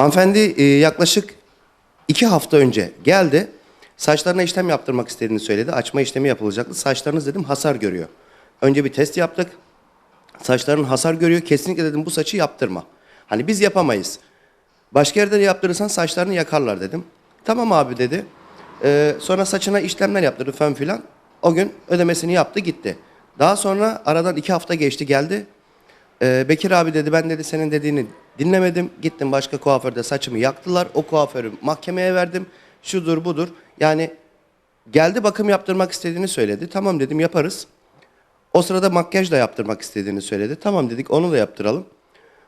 Hanımefendi e, yaklaşık iki hafta önce geldi. Saçlarına işlem yaptırmak istediğini söyledi. Açma işlemi yapılacaktı. Saçlarınız dedim hasar görüyor. Önce bir test yaptık. Saçların hasar görüyor. Kesinlikle dedim bu saçı yaptırma. Hani biz yapamayız. Başka yerde de yaptırırsan saçlarını yakarlar dedim. Tamam abi dedi. Ee, sonra saçına işlemler yaptırdı fön filan. O gün ödemesini yaptı gitti. Daha sonra aradan iki hafta geçti geldi. Ee, Bekir abi dedi ben dedi senin dediğini dinlemedim. Gittim başka kuaförde saçımı yaktılar. O kuaförü mahkemeye verdim. Şudur budur. Yani geldi bakım yaptırmak istediğini söyledi. Tamam dedim yaparız. O sırada makyaj da yaptırmak istediğini söyledi. Tamam dedik onu da yaptıralım.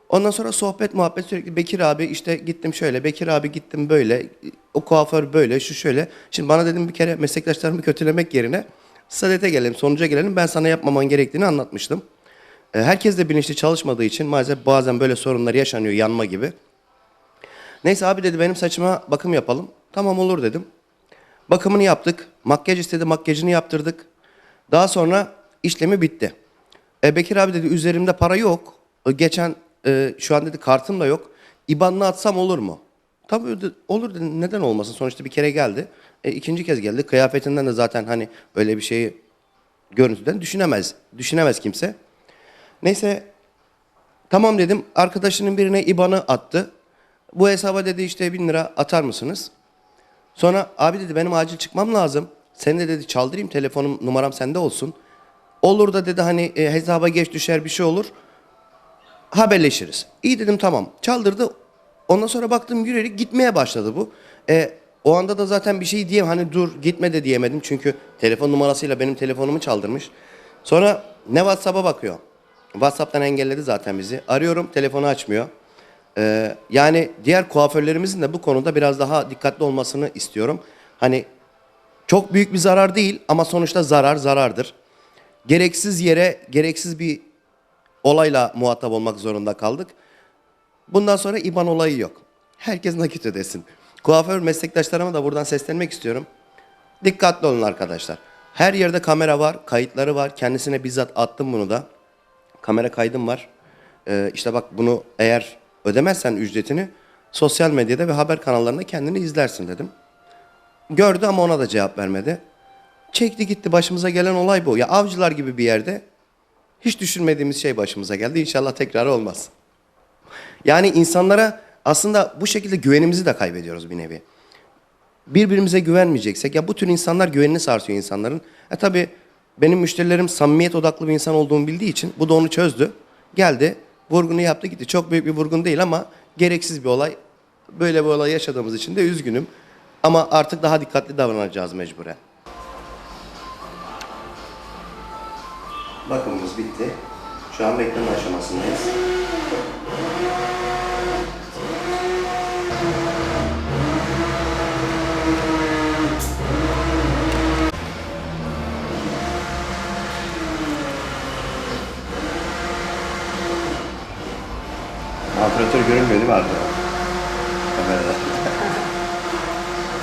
Ondan sonra sohbet muhabbet sürekli Bekir abi işte gittim şöyle, Bekir abi gittim böyle, o kuaför böyle, şu şöyle. Şimdi bana dedim bir kere meslektaşlarımı kötülemek yerine sadete gelelim, sonuca gelelim. Ben sana yapmaman gerektiğini anlatmıştım. E, Herkes de bilinçli çalışmadığı için maalesef bazen böyle sorunlar yaşanıyor, yanma gibi. Neyse abi dedi benim saçıma bakım yapalım. Tamam olur dedim. Bakımını yaptık. Makyaj istedi, makyajını yaptırdık. Daha sonra işlemi bitti. E, Bekir abi dedi üzerimde para yok. E, geçen e, şu an dedi kartım da yok. İban'la atsam olur mu? Tabii olur dedi. Neden olmasın? Sonuçta bir kere geldi. E, ikinci kez geldi. Kıyafetinden de zaten hani öyle bir şeyi görüntüden düşünemez. Düşünemez kimse. Neyse tamam dedim. Arkadaşının birine IBAN'ı attı. Bu hesaba dedi işte bin lira atar mısınız? Sonra abi dedi benim acil çıkmam lazım. Seni de dedi çaldırayım telefonum numaram sende olsun. Olur da dedi hani e, hesaba geç düşer bir şey olur. Haberleşiriz. İyi dedim tamam. Çaldırdı. Ondan sonra baktım yürüyerek gitmeye başladı bu. E, o anda da zaten bir şey diyeyim hani dur gitme de diyemedim. Çünkü telefon numarasıyla benim telefonumu çaldırmış. Sonra ne WhatsApp'a bakıyor. WhatsApp'tan engelledi zaten bizi. Arıyorum telefonu açmıyor. Ee, yani diğer kuaförlerimizin de bu konuda biraz daha dikkatli olmasını istiyorum. Hani çok büyük bir zarar değil ama sonuçta zarar zarardır. Gereksiz yere gereksiz bir olayla muhatap olmak zorunda kaldık. Bundan sonra IBAN olayı yok. Herkes nakit ödesin. Kuaför meslektaşlarıma da buradan seslenmek istiyorum. Dikkatli olun arkadaşlar. Her yerde kamera var, kayıtları var. Kendisine bizzat attım bunu da. Kamera kaydım var. Ee, işte bak bunu eğer ödemezsen ücretini sosyal medyada ve haber kanallarında kendini izlersin dedim. Gördü ama ona da cevap vermedi. Çekti gitti başımıza gelen olay bu. Ya avcılar gibi bir yerde hiç düşünmediğimiz şey başımıza geldi. İnşallah tekrar olmaz. Yani insanlara aslında bu şekilde güvenimizi de kaybediyoruz bir nevi. Birbirimize güvenmeyeceksek ya bu tür insanlar güvenini sarsıyor insanların. E tabi benim müşterilerim samimiyet odaklı bir insan olduğumu bildiği için bu da onu çözdü. Geldi vurgunu yaptı gitti. Çok büyük bir vurgun değil ama gereksiz bir olay. Böyle bir olay yaşadığımız için de üzgünüm. Ama artık daha dikkatli davranacağız mecburen. Bakımımız bitti. Şu an bekleme aşamasındayız. Operatör görünmüyor değil mi arkada? Kamerada.